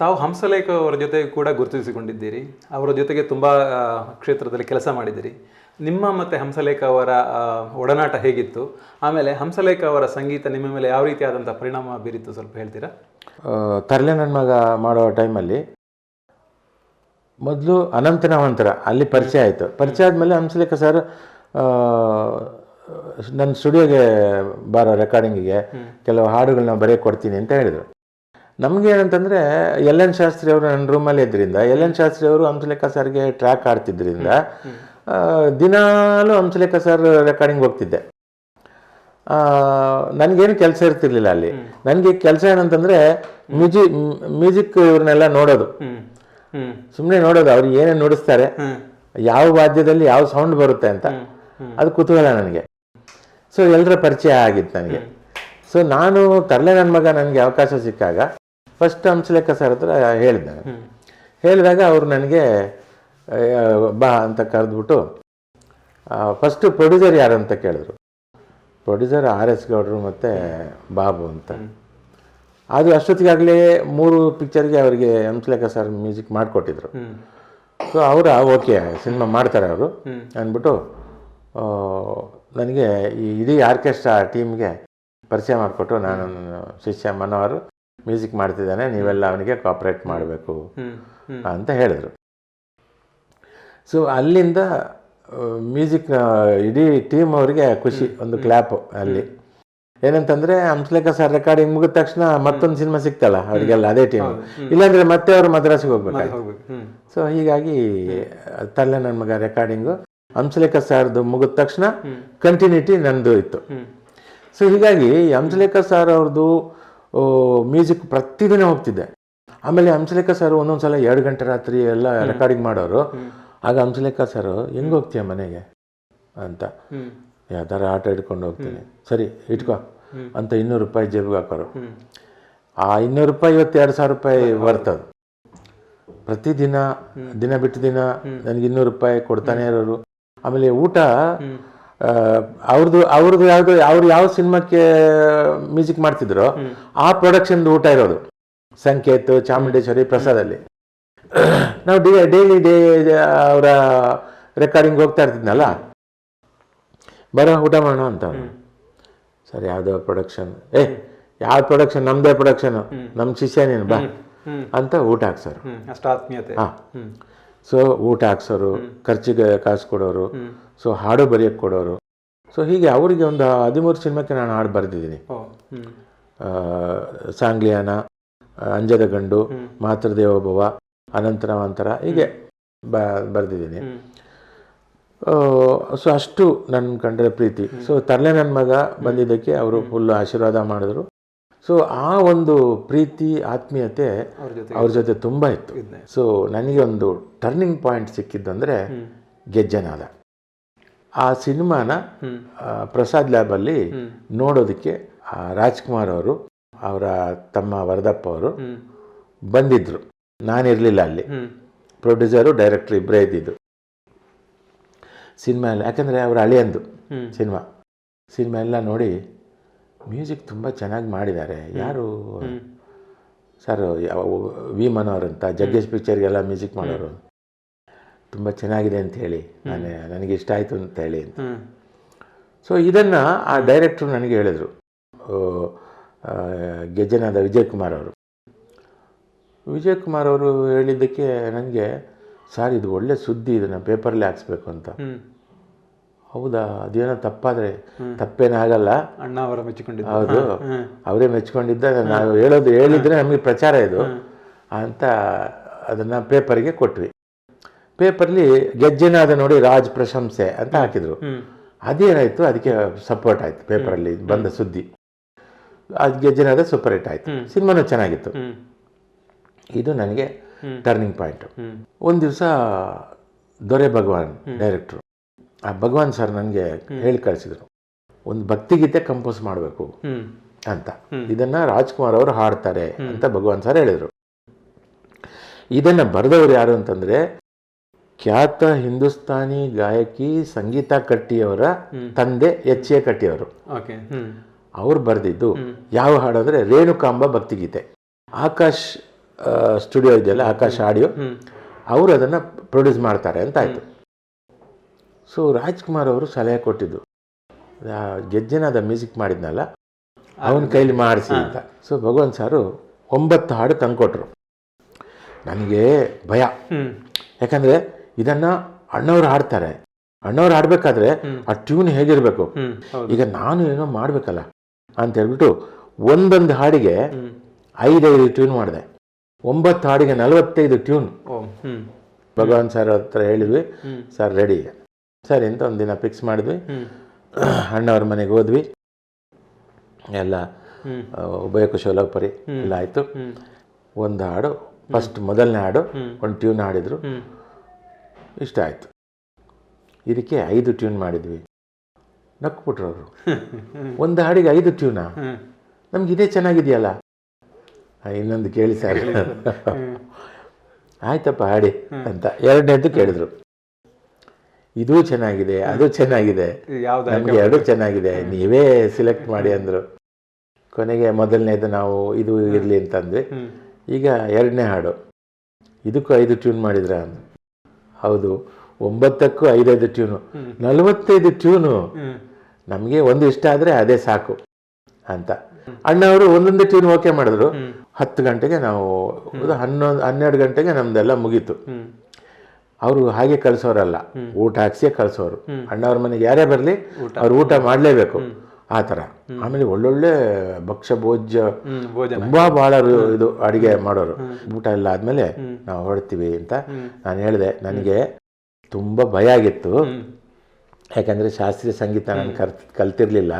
ತಾವು ಹಂಸಲೇಖ ಅವರ ಜೊತೆ ಕೂಡ ಗುರುತಿಸಿಕೊಂಡಿದ್ದೀರಿ. ಅವರ ಜೊತೆಗೆ ತುಂಬ ಕ್ಷೇತ್ರದಲ್ಲಿ ಕೆಲಸ ಮಾಡಿದ್ದೀರಿ. ನಿಮ್ಮ ಮತ್ತು ಹಂಸಲೇಖ ಅವರ ಒಡನಾಟ ಹೇಗಿತ್ತು? ಆಮೇಲೆ ಹಂಸಲೇಖ ಅವರ ಸಂಗೀತ ನಿಮ್ಮ ಮೇಲೆ ಯಾವ ರೀತಿಯಾದಂಥ ಪರಿಣಾಮ ಬೀರಿತ್ತು ಸ್ವಲ್ಪ ಹೇಳ್ತೀರಾ? ತರಲೆ ನನ್ನ ಮಗ ಮಾಡೋ ಟೈಮಲ್ಲಿ ಮೊದಲು ಅನಂತನಾವಂತರ ಅಲ್ಲಿ ಪರಿಚಯ ಆಯಿತು. ಪರಿಚಯ ಆದಮೇಲೆ ಹಂಸಲೇಖ ಸರ್ ನನ್ನ ಸ್ಟುಡಿಯೋಗೆ ಬಾರೋ ರೆಕಾರ್ಡಿಂಗಿಗೆ ಕೆಲವು ಹಾಡುಗಳನ್ನ ಬರೆಯೋಕೆ ಕೊಡ್ತೀನಿ ಅಂತ ಹೇಳಿದರು. ನಮಗೆ ಏನಂತಂದರೆ ಎಲ್ ಎನ್ ಶಾಸ್ತ್ರಿ ಅವರು ನನ್ನ ರೂಮಲ್ಲಿ ಇದ್ದರಿಂದ ಎಲ್ ಎನ್ ಶಾಸ್ತ್ರಿ ಅವರು ಹಂಸಲೇಖ ಸರ್ಗೆ ಟ್ರ್ಯಾಕ್ ಆಡ್ತಿದ್ರಿಂದ ದಿನಾಲೂ ಹಂಸಲೇಖ ಸರ್ ರೆಕಾರ್ಡಿಂಗ್ ಹೋಗ್ತಿದ್ದೆ. ನನಗೇನು ಕೆಲಸ ಇರ್ತಿರ್ಲಿಲ್ಲ ಅಲ್ಲಿ. ನನಗೆ ಕೆಲಸ ಏನಂತಂದರೆ ಮ್ಯೂಜಿ ಮ್ಯೂಸಿಕ್ ಇವ್ರನ್ನೆಲ್ಲ ನೋಡೋದು. ಸುಮ್ಮನೆ ನೋಡೋದು ಅವ್ರು ಏನೇನು ನುಡಿಸ್ತಾರೆ ಯಾವ ವಾದ್ಯದಲ್ಲಿ ಯಾವ ಸೌಂಡ್ ಬರುತ್ತೆ ಅಂತ. ಅದು ಕುತೂಹಲ ನನಗೆ. ಸೊ ಎಲ್ಲರ ಪರಿಚಯ ಆಗಿತ್ತು ನನಗೆ. ಸೊ ನಾನು ತರಲೆ ನನ್ನ ಮಗ ನನಗೆ ಅವಕಾಶ ಸಿಕ್ಕಾಗ ಫಸ್ಟ್ ಹಂಸಲೇಖ ಸರ್ ಹತ್ರ ಹೇಳಿದೆ ಹೇಳಿದಾಗ ಅವರು ನನಗೆ ಬಾ ಅಂತ ಕರೆದ್ಬಿಟ್ಟು ಫಸ್ಟು ಪ್ರೊಡ್ಯೂಸರ್ ಯಾರು ಅಂತ ಕೇಳಿದ್ರು. ಪ್ರೊಡ್ಯೂಸರ್ ಆರ್ ಎಸ್ ಗೌಡ್ರು ಮತ್ತು ಬಾಬು ಅಂತ. ಅದು ಅಷ್ಟೊತ್ತಿಗಾಗಲೇ ಮೂರು ಪಿಕ್ಚರ್ಗೆ ಅವರಿಗೆ ಹಂಸಲೇಖ ಸರ್ ಮ್ಯೂಸಿಕ್ ಮಾಡಿಕೊಟ್ಟಿದ್ರು. ಸೊ ಅವರ ಓಕೆ ಸಿನಿಮಾ ಮಾಡ್ತಾರೆ ಅವರು ಅಂದ್ಬಿಟ್ಟು ನನಗೆ ಈ ಇಡೀ ಆರ್ಕೆಸ್ಟ್ರಾ ಟೀಮ್ಗೆ ಪರಿಚಯ ಮಾಡಿಕೊಟ್ಟು ನಾನು ಶಿಷ್ಯ ಮನೋಹರ್ ಮ್ಯೂಸಿಕ್ ಮಾಡ್ತಿದ್ದಾನೆ ನೀವೆಲ್ಲ ಅವನಿಗೆ ಕಾಪ್ರೇಟ್ ಮಾಡಬೇಕು ಅಂತ ಹೇಳಿದರು. ಸೊ ಅಲ್ಲಿಂದ ಮ್ಯೂಸಿಕ್ ಇಡೀ ಟೀಮ್ ಅವರಿಗೆ ಖುಷಿ ಒಂದು ಕ್ಲಾಪ್ ಅಲ್ಲಿ. ಏನಂತಂದ್ರೆ ಹಂಸಲೇಖ ಸರ್ ರೆಕಾರ್ಡಿಂಗ್ ಮುಗಿದ ತಕ್ಷಣ ಮತ್ತೊಂದು ಸಿನಿಮಾ ಸಿಗ್ತಲ್ಲ ಅವರಿಗೆಲ್ಲ ಅದೇ ಟೀಮ್ ಇಲ್ಲಾಂದ್ರೆ ಮತ್ತೆ ಅವರು ಮದ್ರಾಸಿಗೆ ಹೋಗ್ಬೇಕಾಯ್ತು. ಹೋಗ್ಬೇಕು. ಸೊ ಹೀಗಾಗಿ ತಲೆ ನನ್ನ ಮಗ ರೆಕಾರ್ಡಿಂಗು ಹಂಸಲೇಖ ಸರ್ದು ಮುಗಿದ ತಕ್ಷಣ ಕಂಟಿನ್ಯೂಟಿ ನಂದು ಇತ್ತು. ಸೊ ಹೀಗಾಗಿ ಹಂಸಲೇಖ ಸರ್ ಅವ್ರದ್ದು ಮ್ಯೂಸಿಕ್ ಪ್ರತಿದಿನ ಹೋಗ್ತಿದ್ದೆ. ಆಮೇಲೆ ಹಂಸಲೇಖ ಸರ್ ಒಂದೊಂದು ಸಲ ಎರಡು ಗಂಟೆ ರಾತ್ರಿ ಎಲ್ಲ ರೆಕಾರ್ಡಿಂಗ್ ಮಾಡೋರು. ಆಗ ಹಂಸಲೇಖ ಸರ್ ಹೆಂಗೆ ಹೋಗ್ತೀಯ ಮನೆಗೆ? ಅಂತ. ಯಾವ್ದಾರ ಆಟ ಹಿಡ್ಕೊಂಡು ಹೋಗ್ತೀನಿ. ಸರಿ ಇಟ್ಕೋ. ಅಂತ ಇನ್ನೂರು ರೂಪಾಯಿ ಜೇಬಿಗೆ ಹಾಕೋರು. ಆ ಇನ್ನೂರು ರೂಪಾಯಿ ಇವತ್ತು ಎರಡು ಸಾವಿರ ರೂಪಾಯಿ ಬರ್ತದ ಪ್ರತಿದಿನ ದಿನ ಬಿಟ್ಟು ದಿನ ನನಗೆ ಇನ್ನೂರು ರೂಪಾಯಿ ಕೊಡ್ತಾನೆ ಇರೋರು. ಆಮೇಲೆ ಊಟ ಅವ್ರದ್ದು ಅವ್ರದ್ದು ಯಾವುದು ಅವ್ರು ಯಾವ ಸಿನಿಮಾಕ್ಕೆ ಮ್ಯೂಸಿಕ್ ಮಾಡ್ತಿದ್ರೋ ಆ ಪ್ರೊಡಕ್ಷನ್ದು ಊಟ ಇರೋದು. ಸಂಕೇತ್ ಚಾಮುಂಡೇಶ್ವರಿ ಪ್ರಸಾದಲ್ಲಿ. ನಾವು ಡೇ ಡೈಲಿ ಡೇ ಅವರ ರೆಕಾರ್ಡಿಂಗ್ ಹೋಗ್ತಾ ಇರ್ತಿದ್ನಲ್ಲ? ಬರ ಊಟ ಮಾಡೋಣ ಅಂತ. ಸರ್ ಯಾವುದೋ ಪ್ರೊಡಕ್ಷನ್. ಏ ಯಾವ ಪ್ರೊಡಕ್ಷನ್? ನಮ್ಮದೇ ಪ್ರೊಡಕ್ಷನ್. ನಮ್ಮ ಶಿಷ್ಯ ನೀನು ಬಾ ಅಂತ ಊಟ ಹಾಕ್ಸರ್. ಹಾ ಅಷ್ಟು ಆತ್ಮೀಯತೆ. ಹಾಂ. ಸೊ ಊಟ ಹಾಕ್ಸೋರು ಖರ್ಚಿಗೆ ಕಾಸು ಕೊಡೋರು ಸೊ ಹಾಡು ಬರೆಯೋಕ್ಕೆ ಕೊಡೋರು. ಸೊ ಹೀಗೆ ಅವರಿಗೆ ಒಂದು ಹದಿಮೂರು ಸಿನಿಮಾಕ್ಕೆ ನಾನು ಹಾಡು ಬರೆದಿದ್ದೀನಿ. ಸಾಂಗ್ಲಿಯಾನ ಅಂಜದ ಗಂಡು ಮಾತೃದೇವೋಭವ ಅನಂತರವಂತರ ಹೀಗೆ ಬ ಬರೆದಿದ್ದೀನಿ. ಸೊ ಅಷ್ಟು ನನ್ನ ಕಂಡ್ರೆ ಪ್ರೀತಿ. ಸೊ ತರಲೆ ನನ್ನ ಮಗ ಬಂದಿದ್ದಕ್ಕೆ ಅವರು ಫುಲ್ ಆಶೀರ್ವಾದ ಮಾಡಿದ್ರು. ಸೊ ಆ ಒಂದು ಪ್ರೀತಿ ಆತ್ಮೀಯತೆ ಅವ್ರ ಜೊತೆ ತುಂಬ ಇತ್ತು. ಸೊ ನನಗೆ ಒಂದು ಟರ್ನಿಂಗ್ ಪಾಯಿಂಟ್ ಸಿಕ್ಕಿದ್ದಂದರೆ ಗೆಜ್ಜನಾದ. ಆ ಸಿನಿಮಾನ ಪ್ರಸಾದ್ ಲ್ಯಾಬಲ್ಲಿ ನೋಡೋದಕ್ಕೆ ರಾಜ್ಕುಮಾರ್ ಅವರು ಅವರ ತಮ್ಮ ವರದಪ್ಪ ಅವರು ಬಂದಿದ್ದರು ನಾನಿರಲಿಲ್ಲ ಅಲ್ಲಿ. ಪ್ರೊಡ್ಯೂಸರು ಡೈರೆಕ್ಟ್ರ್ ಇಬ್ಬರೇ ಇದ್ದಿದ್ದು. ಸಿನಿಮಾ ಎಲ್ಲ ಯಾಕಂದರೆ ಅವರು ಹಳೆಯಂದು ಸಿನಿಮಾ. ಸಿನಿಮಾ ಎಲ್ಲ ನೋಡಿ ಮ್ಯೂಸಿಕ್ ತುಂಬ ಚೆನ್ನಾಗಿ ಮಾಡಿದ್ದಾರೆ. ಯಾರು? ಸರ್ ವಿ ಮನೋಹರ್ ಅಂತ ಜಗ್ಗೇಶ್ ಪಿಕ್ಚರ್ಗೆಲ್ಲ ಮ್ಯೂಸಿಕ್ ಮಾಡೋರು. ತುಂಬ ಚೆನ್ನಾಗಿದೆ ಅಂತ ಹೇಳಿ. ನಾನು ನನಗೆ ಇಷ್ಟ ಆಯಿತು ಅಂತ ಹೇಳಿ ಅಂತ. ಸೊ ಇದನ್ನು ಆ ಡೈರೆಕ್ಟ್ರು ನನಗೆ ಹೇಳಿದರು. ಗೆಜ್ಜನಾದ ವಿಜಯ್ ಕುಮಾರ್ ಅವರು. ವಿಜಯ್ ಕುಮಾರ್ ಅವರು ಹೇಳಿದ್ದಕ್ಕೆ ನನಗೆ ಸರ್ ಇದು ಒಳ್ಳೆ ಸುದ್ದಿ ಇದನ್ನು ಪೇಪರಲ್ಲಿ ಹಾಕ್ಸ್ಬೇಕು ಅಂತ. ಹೌದಾ? ಅದೇನೋ ತಪ್ಪಾದರೆ ತಪ್ಪೇನಾಗಲ್ಲ ಅಣ್ಣ ಅವರ ಮೆಚ್ಚಿಕೊಂಡಿದ್ದ. ಹೌದು. ಅವರೇ ಮೆಚ್ಕೊಂಡಿದ್ದ ನಾವು ಹೇಳೋದು ಹೇಳಿದ್ರೆ ನಮಗೆ ಪ್ರಚಾರ ಇದು. ಅಂತ ಅದನ್ನ ಪೇಪರ್ಗೆ ಕೊಟ್ವಿ. ಪೇಪರ್ಲಿ ಗೆಜ್ಜೆನಾದ ನೋಡಿ ರಾಜ್ ಪ್ರಶಂಸೆ ಅಂತ ಹಾಕಿದ್ರು. ಅದೇನಾಯ್ತು? ಅದಕ್ಕೆ ಸಪೋರ್ಟ್ ಆಯಿತು ಪೇಪರಲ್ಲಿ ಬಂದ ಸುದ್ದಿ. ಅದು ಗೆಜ್ಜೆನಾದ ಸೂಪರ್ ಹಿಟ್ ಆಯ್ತು ಸಿನಿಮಾನೂ ಚೆನ್ನಾಗಿತ್ತು. ಇದು ನನಗೆ ಟರ್ನಿಂಗ್ ಪಾಯಿಂಟ್ ಒಂದು ದಿವಸ ದೊರೆ ಭಗವಾನ್ ಡೈರೆಕ್ಟ್ರು ಆ ಭಗವಾನ್ ಸರ್ ನನಗೆ ಹೇಳಿ ಕಳಿಸಿದರು. ಒಂದು ಭಕ್ತಿಗೀತೆ ಕಂಪೋಸ್ ಮಾಡಬೇಕು ಅಂತ. ಇದನ್ನು ರಾಜ್ಕುಮಾರ್ ಅವರು ಹಾಡ್ತಾರೆ ಅಂತ ಭಗವಾನ್ ಸರ್ ಹೇಳಿದರು. ಇದನ್ನು ಬರೆದವರು ಯಾರು ಅಂತಂದರೆ ಖ್ಯಾತ ಹಿಂದೂಸ್ತಾನಿ ಗಾಯಕಿ ಸಂಗೀತ ಕಟ್ಟಿಯವರ ತಂದೆ ಎಚ್ ಎ ಕಟ್ಟಿಯವರು. ಅವ್ರು ಬರೆದಿದ್ದು ಯಾವ ಹಾಡು ಅಂದರೆ ರೇಣುಕಾಂಬ ಭಕ್ತಿಗೀತೆ. ಆಕಾಶ್ ಸ್ಟುಡಿಯೋ ಇದೆಯಲ್ಲ ಆಕಾಶ್ ಆಡಿಯೋ. ಅವರು ಅದನ್ನು ಪ್ರೊಡ್ಯೂಸ್ ಮಾಡ್ತಾರೆ ಅಂತ ಆಯಿತು. ಸೊ ರಾಜ್ಕುಮಾರ್ ಅವರು ಸಲಹೆ ಕೊಟ್ಟಿದ್ದು ಗೆಜ್ಜೆನಾದ ಮ್ಯೂಸಿಕ್ ಮಾಡಿದ್ನಲ್ಲ ಅವನ ಕೈಲಿ ಮಾಡಿಸಿ ಅಂತ. ಸೊ ಭಗವಂತ ಸಾರು ಒಂಬತ್ತು ಹಾಡು ತಂದುಕೊಟ್ರು ನನಗೆ ಭಯ. ಯಾಕಂದರೆ ಇದನ್ನು ಅಣ್ಣವ್ರು ಹಾಡ್ತಾರೆ. ಅಣ್ಣವ್ರು ಹಾಡಬೇಕಾದ್ರೆ ಆ ಟ್ಯೂನ್ ಹೇಗಿರಬೇಕು? ಈಗ ನಾನು ಏನೋ ಮಾಡಬೇಕಲ್ಲ ಅಂತ ಹೇಳ್ಬಿಟ್ಟು ಒಂದೊಂದು ಹಾಡಿಗೆ ಐದೈದು ಟ್ಯೂನ್ ಮಾಡಿದೆ. ಒಂಬತ್ತು ಹಾಡಿಗೆ ನಲವತ್ತೈದು ಟ್ಯೂನ್. ಭಗವಾನ್ ಸರ್ ಹತ್ರ ಹೇಳಿದ್ವಿ ಸರ್ ರೆಡಿ. ಸರಿ ಅಂತ ಒಂದಿನ ಫಿಕ್ಸ್ ಮಾಡಿದ್ವಿ. ಅಣ್ಣವ್ರ ಮನೆಗೆ ಹೋದ್ವಿ. ಎಲ್ಲ ಉಭಯ ಕುಶಲೋಪರಿ ಎಲ್ಲ ಆಯ್ತು. ಒಂದು ಹಾಡು ಫಸ್ಟ್ ಮೊದಲನೇ ಹಾಡು ಒಂದು ಟ್ಯೂನ್ ಹಾಡಿದ್ರು. ಇಷ್ಟ ಆಯ್ತು. ಇದಕ್ಕೆ ಐದು ಟ್ಯೂನ್ ಮಾಡಿದ್ವಿ. ನಕ್ಬಿಟ್ರು ಅವರು. ಒಂದು ಹಾಡಿಗೆ ಐದು ಟ್ಯೂನಾ ನಮ್ಗೆ ಇದೇ ಚೆನ್ನಾಗಿದೆಯಲ್ಲ? ಇನ್ನೊಂದು ಕೇಳಿ ಸರ್. ಆಯ್ತಪ್ಪ ಹಾಡಿ ಅಂತ ಎರಡನೇದು ಕೇಳಿದ್ರು. ಇದು ಚೆನ್ನಾಗಿದೆ ಅದು ಚೆನ್ನಾಗಿದೆ. ನಮಗೆ ಎರಡು ಚೆನ್ನಾಗಿದೆ. ನೀವೇ ಸಿಲೆಕ್ಟ್ ಮಾಡಿ ಅಂದರು. ಕೊನೆಗೆ ಮೊದಲನೇದು ನಾವು ಇದು ಇರಲಿ ಅಂತಂದ್ವಿ. ಈಗ ಎರಡನೇ ಹಾಡು. ಇದಕ್ಕೂ ಐದು ಟ್ಯೂನ್ ಮಾಡಿದ್ರ ಅಂದ್ರು. ಹೌದು ಒಂಬತ್ತಕ್ಕೂ ಐದೈದು ಟ್ಯೂನು. ನಲವತ್ತೈದು ಟ್ಯೂನು ನಮ್ಗೆ ಒಂದು ಇಷ್ಟ ಆದರೆ ಅದೇ ಸಾಕು ಅಂತ. ಅಣ್ಣವರು ಒಂದೊಂದು ಟ್ಯೂನ್ ಓಕೆ ಮಾಡಿದ್ರು. ಹತ್ತು ಗಂಟೆಗೆ ನಾವು ಹನ್ನೊಂದು ಹನ್ನೆರಡು ಗಂಟೆಗೆ ನಮ್ದೆಲ್ಲ ಮುಗೀತು. ಅವರು ಹಾಗೆ ಕಳಿಸೋರಲ್ಲ. ಊಟ ಹಾಕ್ಸಿಯೇ ಕಳಿಸೋರು. ಅಣ್ಣವ್ರ ಮನೆಗೆ ಯಾರೇ ಬರಲಿ. ಅವ್ರು ಊಟ ಮಾಡಲೇಬೇಕು. ಆ ಥರ. ಆಮೇಲೆ ಒಳ್ಳೊಳ್ಳೆ ಭಕ್ಷ್ಯ ಭೋಜ್ಯ ತುಂಬ ಭಾಳ ಇದು ಅಡುಗೆ ಮಾಡೋರು. ಊಟ ಎಲ್ಲ ಆದ್ಮೇಲೆ ನಾವು ಹೊರಡ್ತೀವಿ ಅಂತ ನಾನು ಹೇಳಿದೆ. ನನಗೆ ತುಂಬ ಭಯ ಆಗಿತ್ತು. ಯಾಕಂದರೆ ಶಾಸ್ತ್ರೀಯ ಸಂಗೀತ ನಾನು ಕಲ್ ಕಲ್ತಿರ್ಲಿಲ್ಲ.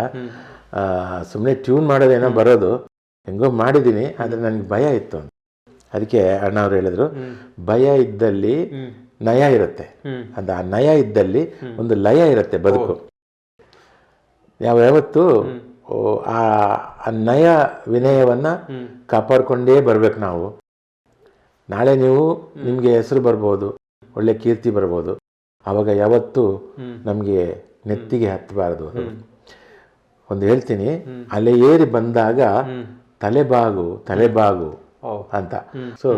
ಸುಮ್ಮನೆ ಟ್ಯೂನ್ ಮಾಡೋದೇನೋ ಬರೋದು. ಹೆಂಗೋ ಮಾಡಿದ್ದೀನಿ ಆದರೆ ನನಗೆ ಭಯ ಇತ್ತು ಅದಕ್ಕೆ ಅಣ್ಣವ್ರು ಹೇಳಿದ್ರು ಹ್ಮ್. ಭಯ ಇದ್ದಲ್ಲಿ ನಯ ಇರುತ್ತೆ ಅದ ಆ ನಯ ಇದ್ದಲ್ಲಿ ಒಂದು ಲಯ ಇರುತ್ತೆ ಬದುಕು ಯಾವ ಯಾವತ್ತು ಆ ನಯ ವಿನಯವನ್ನ ಕಾಪಾಡಿಕೊಂಡೇ ಬರ್ಬೇಕು ನಾವು ನಾಳೆ ನೀವು ನಿಮಗೆ ಹೆಸರು ಬರ್ಬೋದು, ಒಳ್ಳೆ ಕೀರ್ತಿ ಬರ್ಬೋದು ಆವಾಗ ಯಾವತ್ತು. ನಮಗೆ ನೆತ್ತಿಗೆ ಹತ್ತಬಾರದು. ಒಂದು ಹೇಳ್ತೀನಿ, ಅಲೆ ಏರಿ ಬಂದಾಗ ತಲೆಬಾಗು ತಲೆಬಾಗು ಅಂತ. ಸೊ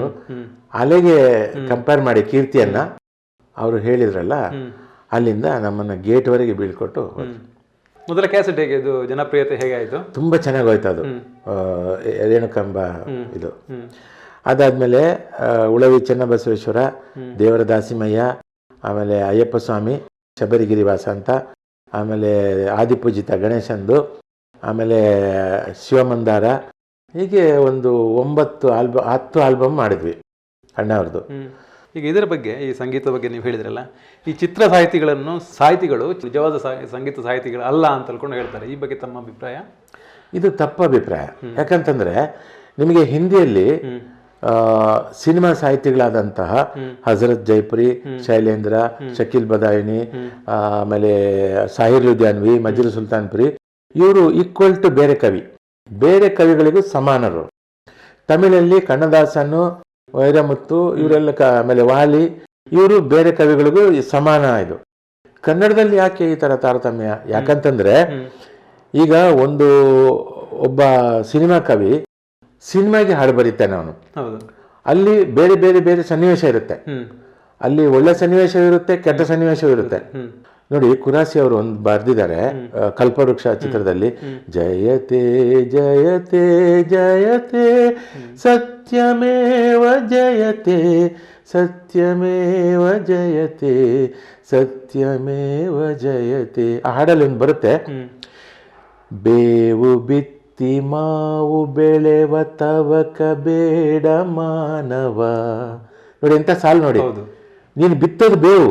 ಅಲೆಗೆ ಕಂಪೇರ್ ಮಾಡಿ ಕೀರ್ತಿಯನ್ನ ಅವರು ಹೇಳಿದ್ರಲ್ಲ ಅಲ್ಲಿಂದ ನಮ್ಮನ್ನ ಗೇಟ್ವರೆಗೆ ಬೀಳ್ಕೊಟ್ಟು. ಮೊದಲ ಕ್ಯಾಸೆಟ್ ಹೇಗೆ? ಇದು ಜನಪ್ರಿಯತೆ ಹೇಗೆ ಆಯ್ತು? ತುಂಬಾ ಚೆನ್ನಾಗಿ ಹೋಯ್ತು ಅದು. ರೇಣುಕಂಬ ಇದು. ಅದಾದ್ಮೇಲೆ ಉಳವಿ ಚೆನ್ನಬಸವೇಶ್ವರ ದೇವರ ದಾಸಿಮಯ್ಯ ಆಮೇಲೆ ಅಯ್ಯಪ್ಪ ಸ್ವಾಮಿ ಶಬರಿಗಿರಿವಾಸ ಅಂತ ಆಮೇಲೆ ಆದಿಪೂಜಿತ ಗಣೇಶಂದು ಆಮೇಲೆ ಶಿವಮಂದಾರ ಹೀಗೆ ಒಂದು ಒಂಬತ್ತು ಆಲ್ಬ ಹತ್ತು ಆಲ್ಬಮ್ ಮಾಡಿದ್ವಿ ಅಣ್ಣವ್ರದ್ದು. ಈಗ ಇದರ ಬಗ್ಗೆ ಈ ಸಂಗೀತ ಬಗ್ಗೆ ನೀವು ಹೇಳಿದ್ರಲ್ಲ ಈ ಚಿತ್ರ ಸಾಹಿತಿಗಳನ್ನು ಸಾಹಿತಿಗಳು ನಿಜವಾದ ಸಂಗೀತ ಸಾಹಿತಿಗಳು ಅಲ್ಲ ಅಂತ ತಿಳ್ಕೊಂಡು ಹೇಳ್ತಾರೆ. ಈ ಬಗ್ಗೆ ತಮ್ಮ ಅಭಿಪ್ರಾಯ? ಇದು ತಪ್ಪು ಅಭಿಪ್ರಾಯ. ಯಾಕಂತಂದ್ರೆ ನಿಮಗೆ ಹಿಂದಿಯಲ್ಲಿ ಸಿನಿಮಾ ಸಾಹಿತಿಗಳಾದಂತಹ ಹಜರತ್ ಜೈಪುರಿ ಶೈಲೇಂದ್ರ ಶಕೀಲ್ ಬದಾಯಿನಿ ಆಮೇಲೆ ಸಾಹಿರ್ ಲುಧಿಯಾನ್ವಿ ಮಜೀರ್ ಸುಲ್ತಾನ್ಪುರಿ ಇವರು ಈಕ್ವಲ್ ಟು ಬೇರೆ ಕವಿ. ಬೇರೆ ಕವಿಗಳಿಗೂ ಸಮಾನರು. ತಮಿಳಲ್ಲಿ ಕಣ್ಣದಾಸನು ವೈರಮುತ್ತು ಇವರೆಲ್ಲ ಕ ಆಮೇಲೆ ವಾಲಿ ಇವರು ಬೇರೆ ಕವಿಗಳಿಗೂ ಸಮಾನ ಇದು. ಕನ್ನಡದಲ್ಲಿ ಯಾಕೆ ಈ ಥರ ತಾರತಮ್ಯ? ಯಾಕಂತಂದರೆ ಈಗ ಒಂದು ಒಬ್ಬ ಸಿನಿಮಾ ಕವಿ ಸಿನಿಮಾಗೆ ಹಾಡು ಬರೀತಾನೆ ಅವನು. ಅಲ್ಲಿ ಬೇರೆ ಬೇರೆ ಬೇರೆ ಸನ್ನಿವೇಶ ಇರುತ್ತೆ. ಅಲ್ಲಿ ಒಳ್ಳೆ ಸನ್ನಿವೇಶವಿರುತ್ತೆ ಕೆಟ್ಟ ಸನ್ನಿವೇಶವಿರುತ್ತೆ. ನೋಡಿ ಕುರಾಸಿ ಅವರು ಒಂದು ಬರೆದಿದ್ದಾರೆ ಕಲ್ಪವೃಕ್ಷ ಚಿತ್ರದಲ್ಲಿ. ಜಯತೆ ಜಯತೆ ಜಯತೆ ಸತ್ಯಮೇವ ಜಯತೆ ಸತ್ಯಮೇವ ಜಯತೆ ಸತ್ಯಮೇವ ಜಯತೆ. ಆ ಹಾಡಲ್ಲಿ ಒಂದು ಬರುತ್ತೆ ಬೇವು ಬಿತ್ತಿ ಮಾವು ಬೆಳೆವ ತವಕ ಬೇಡ ಮಾನವ. ನೋಡಿ ಎಂತ ಸಾಲು ನೋಡಿ. ನೀನು ಬಿತ್ತೋದು ಬೇವು.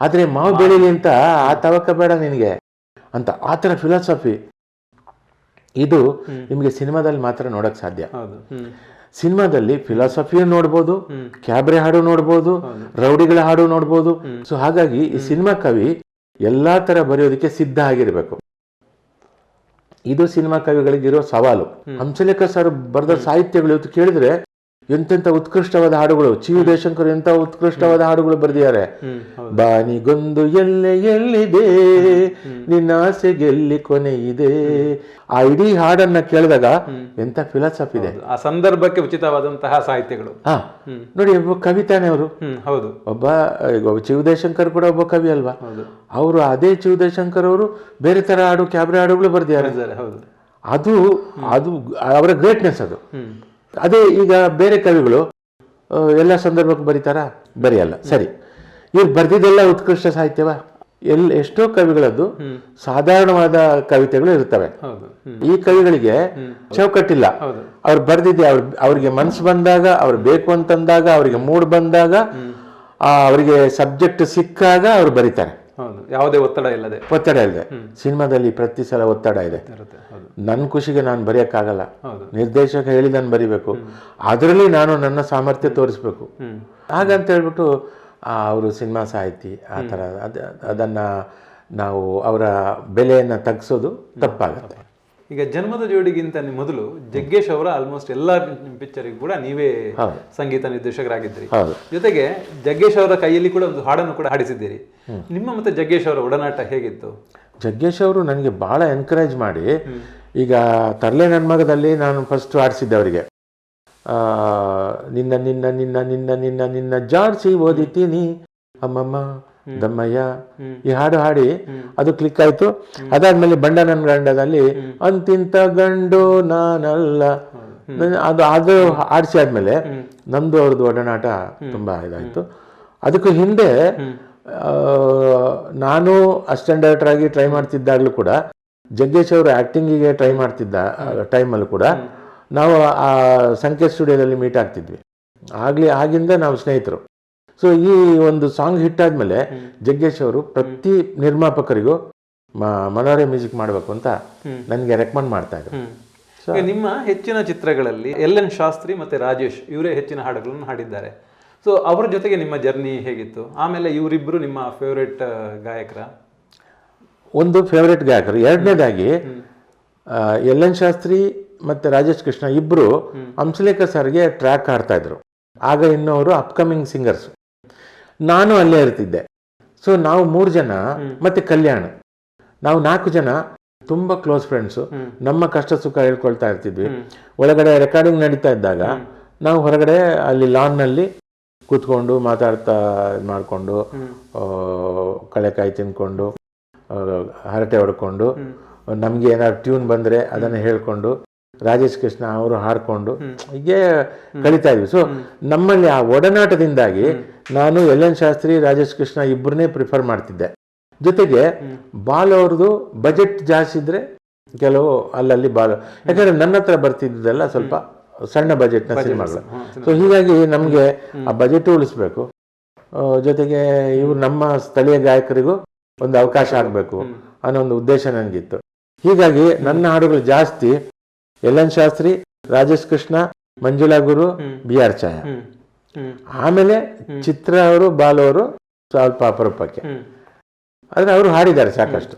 ಆದ್ರೆ ಮಾವು ಬೆಳೀಲಿ ಅಂತ ಆ ತವಕ ಬೇಡ ನಿನಗೆ ಅಂತ ಆ ಥರ ಫಿಲಾಸಫಿ ಇದು ನಿಮಗೆ ಸಿನಿಮಾದಲ್ಲಿ ಮಾತ್ರ ನೋಡಕ್ ಸಾಧ್ಯ. ಸಿನಿಮಾದಲ್ಲಿ ಫಿಲಾಸಫಿಯನ್ನು ನೋಡ್ಬೋದು. ಕ್ಯಾಬ್ರೆ ಹಾಡು ನೋಡ್ಬೋದು ರೌಡಿಗಳ ಹಾಡು ನೋಡ್ಬೋದು. ಸೊ ಹಾಗಾಗಿ ಈ ಸಿನಿಮಾ ಕವಿ ಎಲ್ಲಾ ತರ ಬರೆಯೋದಕ್ಕೆ ಸಿದ್ಧ ಆಗಿರ್ಬೇಕು. ಇದು ಸಿನಿಮಾ ಕವಿಗಳಿಗಿರೋ ಸವಾಲು. ಹಂಸಲೇಖ ಸರ್ ಬರೆದ ಸಾಹಿತ್ಯಗಳು ಇವತ್ತು ಕೇಳಿದ್ರೆ ಎಂತೆಂಥ ಉತ್ಕೃಷ್ಟವಾದ ಹಾಡುಗಳು. ಚಿ ವಿ ದೇಶಂಕರ್ ಎಂಥ ಉತ್ಕೃಷ್ಟವಾದ ಹಾಡುಗಳು ಬರೆದಿದ್ದಾರೆ. ಬಾನಿಗೊಂದು ಎಲ್ಲೆ ಎಲ್ಲಿದೆ? ನಿನ್ನ ಆಸೆಗೆ ಎಲ್ಲಿ ಕೊನೆ ಇದೆ? ಆ ಇಡೀ ಹಾಡನ್ನ ಕೇಳಿದಾಗ ಎಂತ ಫಿಲಾಸಫಿ ಇದೆ. ಆ ಸಂದರ್ಭಕ್ಕೆ ಉಚಿತವಾದಂತಹ ಸಾಹಿತ್ಯಗಳು. ಹಾ. ನೋಡಿ ಒಬ್ಬ ಕವಿತಾನೆ ಅವರು. ಹೌದು. ಒಬ್ಬ ಈಗ ದೇಶಂಕರ್ ಕೂಡ ಒಬ್ಬ ಕವಿ ಅಲ್ವಾ? ಅವರು ಅದೇ ಶಿವದೇಶಂಕರ್ ಅವರು ಬೇರೆ ತರ ಹಾಡು ಕ್ಯಾಬ್ರೆ ಹಾಡುಗಳು ಬರೆದಿದ್ದಾರೆ. ಅದು ಅದು ಅವರ ಗ್ರೇಟ್ನೆಸ್ ಅದು. ಅದೇ ಈಗ ಬೇರೆ ಕವಿಗಳು ಎಲ್ಲ ಸಂದರ್ಭಕ್ಕೆ ಬರೀತಾರಾ? ಬರೆಯಲ್ಲ. ಸರಿ. ಇವ್ರು ಬರೆದಿದ್ದೆಲ್ಲ ಉತ್ಕೃಷ್ಟ ಸಾಹಿತ್ಯವ? ಎಲ್ ಎಷ್ಟೋ ಕವಿಗಳದ್ದು ಸಾಧಾರಣವಾದ ಕವಿತೆಗಳು ಇರ್ತವೆ. ಈ ಕವಿಗಳಿಗೆ ಚೌಕಟ್ಟಿಲ್ಲ. ಅವ್ರು ಬರ್ದಿದ್ದೆ ಅವ್ರ ಅವ್ರಿಗೆ ಮನ್ಸು ಬಂದಾಗ ಅವ್ರು ಬೇಕು ಅಂತಂದಾಗ ಅವ್ರಿಗೆ ಮೂಡ್ ಬಂದಾಗ ಅವರಿಗೆ ಸಬ್ಜೆಕ್ಟ್ ಸಿಕ್ಕಾಗ ಅವ್ರು ಬರೀತಾರೆ. ಹೌದು. ಯಾವುದೇ ಒತ್ತಡ ಇಲ್ಲದೆ. ಒತ್ತಡ ಇಲ್ಲದೆ. ಸಿನಿಮಾದಲ್ಲಿ ಪ್ರತಿ ಸಲ ಒತ್ತಡ ಇದೆ. ನನ್ನ ಖುಷಿಗೆ ನಾನು ಬರೆಯೋಕ್ಕಾಗಲ್ಲ. ನಿರ್ದೇಶಕ ಹೇಳಿ ನಾನು ಬರಿಬೇಕು. ಅದರಲ್ಲಿ ನಾನು ನನ್ನ ಸಾಮರ್ಥ್ಯ ತೋರಿಸ್ಬೇಕು. ಹಾಗಂತ ಹೇಳ್ಬಿಟ್ಟು ಅವರು ಸಿನಿಮಾ ಸಾಹಿತಿ ಆ ಥರ ಅದನ್ನ ಅದನ್ನು ನಾವು ಅವರ ಬೆಲೆಯನ್ನು ತಗ್ಸೋದು ತಪ್ಪಾಗುತ್ತೆ. ಈಗ ಜನ್ಮದ ಜೋಡಿಗಿಂತ ಮೊದಲು ಜಗ್ಗೇಶ್ ಅವರ ಆಲ್ಮೋಸ್ಟ್ ಎಲ್ಲಾ ಪಿಕ್ಚರಿಗೂ ಕೂಡ ನೀವೇ ಸಂಗೀತ ನಿರ್ದೇಶಕರಾಗಿದ್ದೀರಿ. ಜೊತೆಗೆ ಜಗ್ಗೇಶ್ ಅವರ ಕೈಯಲ್ಲಿ ಕೂಡ ಒಂದು ಹಾಡನ್ನು ಕೂಡ ಹಾಡಿಸಿದ್ದೀರಿ. ನಿಮ್ಮ ಮತ್ತೆ ಜಗ್ಗೇಶ್ ಅವರ ಒಡನಾಟ ಹೇಗಿತ್ತು? ಜಗ್ಗೇಶ್ ಅವರು ನನಗೆ ಭಾಳ ಎನ್ಕರೇಜ್ ಮಾಡಿ ಈಗ ತರಲೆ ನನ್ನ ಮಗದಲ್ಲಿ ನಾನು ಫಸ್ಟ್ ಆಡಿಸಿದ್ದೆ ಅವರಿಗೆ. ನಿನ್ನ ನಿನ್ನ ನಿನ್ನ ನಿನ್ನ ನಿನ್ನ ನಿನ್ನ ಜಾರ್ಸಿ ಓದಿತೀನಿ ಅಮ್ಮಮ್ಮ ದಮ್ಮಯ್ಯ ಈ ಹಾಡು ಹಾಡಿ ಅದು ಕ್ಲಿಕ್ ಆಯ್ತು. ಅದಾದ್ಮೇಲೆ ಬಂಡ ನನ್ನ ಗಂಡದಲ್ಲಿ ಅಂತಿಂತ ಗಂಡು ನಾನಲ್ಲ. ಅದು ಅದು ಆಡಿಸಿ ಆದ್ಮೇಲೆ ನಮ್ದು ಅವ್ರದ್ದು ಒಡನಾಟ ತುಂಬಾ ಇದಾಯ್ತು. ಅದಕ್ಕೂ ಹಿಂದೆ ನಾನು ಅಸಿಸ್ಟೆಂಟ್ ಡೈರೆಕ್ಟರ್ ಆಗಿ ಟ್ರೈ ಮಾಡ್ತಿದ್ದಾಗಲೂ ಕೂಡ ಜಗ್ಗೇಶ್ ಅವರು ಆ್ಯಕ್ಟಿಂಗಿಗೆ ಟ್ರೈ ಮಾಡ್ತಿದ್ದ ಟೈಮಲ್ಲೂ ಕೂಡ ನಾವು ಆ ಸಂಕೇತ್ ಸ್ಟುಡಿಯೋದಲ್ಲಿ ಮೀಟ್ ಆಗ್ತಿದ್ವಿ. ಆಗಲಿ ಆಗಿಂದ ನಾವು ಸ್ನೇಹಿತರು. ಸೊ ಈ ಒಂದು ಸಾಂಗ್ ಹಿಟ್ ಆದಮೇಲೆ ಜಗ್ಗೇಶ್ ಅವರು ಪ್ರತಿ ನಿರ್ಮಾಪಕರಿಗೂ ಮನೋರೆ ಮ್ಯೂಸಿಕ್ ಮಾಡಬೇಕು ಅಂತ ನನಗೆ ರೆಕಮೆಂಡ್ ಮಾಡ್ತಾ ಇದ್ರು. ನಿಮ್ಮ ಹೆಚ್ಚಿನ ಚಿತ್ರಗಳಲ್ಲಿ ಎಲ್ ಎನ್ ಶಾಸ್ತ್ರಿ ಮತ್ತೆ ರಾಜೇಶ್ ಇವರೇ ಹೆಚ್ಚಿನ ಹಾಡುಗಳನ್ನು ಹಾಡಿದ್ದಾರೆ. ಸೊ ಅವರ ಜೊತೆಗೆ ನಿಮ್ಮ ಜರ್ನಿ ಹೇಗಿತ್ತು? ಆಮೇಲೆ ಇವರಿಬ್ಬರು ನಿಮ್ಮ ಫೇವರೇಟ್ ಗಾಯಕರ? ಒಂದು ಫೇವರೇಟ್ ಗಾಯಕರು. ಎರಡನೇದಾಗಿ ಎಲ್ ಎನ್ ಶಾಸ್ತ್ರಿ ಮತ್ತು ರಾಜೇಶ್ ಕೃಷ್ಣ ಇಬ್ಬರು ಹಂಸಲೇಖ ಸರ್ಗೆ ಟ್ರ್ಯಾಕ್ ಹಾಡ್ತಾ ಇದ್ರು. ಆಗ ಇನ್ನೂ ಅವರು ಅಪ್ಕಮಿಂಗ್ ಸಿಂಗರ್ಸ್ ನಾನು ಅಲ್ಲೇ ಇರ್ತಿದ್ದೆ. ಸೊ ನಾವು ಮೂರು ಜನ ಮತ್ತೆ ಕಲ್ಯಾಣ. ನಾವು ನಾಲ್ಕು ಜನ ತುಂಬಾ ಕ್ಲೋಸ್ ಫ್ರೆಂಡ್ಸು ನಮ್ಮ ಕಷ್ಟ ಸುಖ ಹೇಳ್ಕೊಳ್ತಾ ಇರ್ತಿದ್ವಿ. ಒಳಗಡೆ ರೆಕಾರ್ಡಿಂಗ್ ನಡೀತಾ ಇದ್ದಾಗ ನಾವು ಹೊರಗಡೆ ಅಲ್ಲಿ ಲಾನ್ನಲ್ಲಿ ಕೂತ್ಕೊಂಡು ಮಾತಾಡ್ತಾ ಮಾಡ್ಕೊಂಡು ಮಾಡಿಕೊಂಡು ಕಳೆಕಾಯಿ ತಿನ್ಕೊಂಡು ಹರಟೆ ಹೊಡ್ಕೊಂಡು ನಮಗೆ ಏನಾದ್ರು ಟ್ಯೂನ್ ಬಂದರೆ ಅದನ್ನು ಹೇಳ್ಕೊಂಡು ರಾಜೇಶ್ ಕೃಷ್ಣ ಅವರು ಹಾಡ್ಕೊಂಡು ಹೀಗೆ ಕಲಿತಾ ಇದ್ವಿ. ಸೊ ನಮ್ಮಲ್ಲಿ ಆ ಒಡನಾಟದಿಂದಾಗಿ ನಾನು ಎಲ್ ಎನ್ ಶಾಸ್ತ್ರಿ ರಾಜೇಶ್ ಕೃಷ್ಣ ಇಬ್ಬರನ್ನೇ ಪ್ರಿಫರ್ ಮಾಡ್ತಿದ್ದೆ. ಜೊತೆಗೆ ಬಾಲ್ ಅವ್ರದ್ದು ಬಜೆಟ್ ಜಾಸ್ತಿ ಇದ್ರೆ ಕೆಲವು ಅಲ್ಲಲ್ಲಿ ಬಾಲ್ ಯಾಕಂದ್ರೆ ನನ್ನ ಹತ್ರ ಬರ್ತಿದ್ದೆಲ್ಲ ಸ್ವಲ್ಪ ಸಣ್ಣ ಬಜೆಟ್ನ ಸಿನಿಮಾಗಳು ಸೊ ಹೀಗಾಗಿ ನಮಗೆ ಆ ಬಜೆಟ್ ಉಳಿಸ್ಬೇಕು. ಜೊತೆಗೆ ಇವ್ರು ನಮ್ಮ ಸ್ಥಳೀಯ ಗಾಯಕರಿಗೂ ಒಂದು ಅವಕಾಶ ಆಗಬೇಕು ಅನ್ನೋ ಒಂದು ಉದ್ದೇಶ ನನಗಿತ್ತು. ಹೀಗಾಗಿ ನನ್ನ ಹಾಡುಗಳು ಜಾಸ್ತಿ L N Shastri Rajesh Krishna Manjula Guru B R Chhaya ಆಮೇಲೆ ಚಿತ್ರ ಅವರು ಬಾಲು ಅವರು ಸ್ವಲ್ಪ ಅಪರೂಪಕ್ಕೆ. ಆದ್ರೆ ಅವರು ಹಾಡಿದ್ದಾರೆ ಸಾಕಷ್ಟು.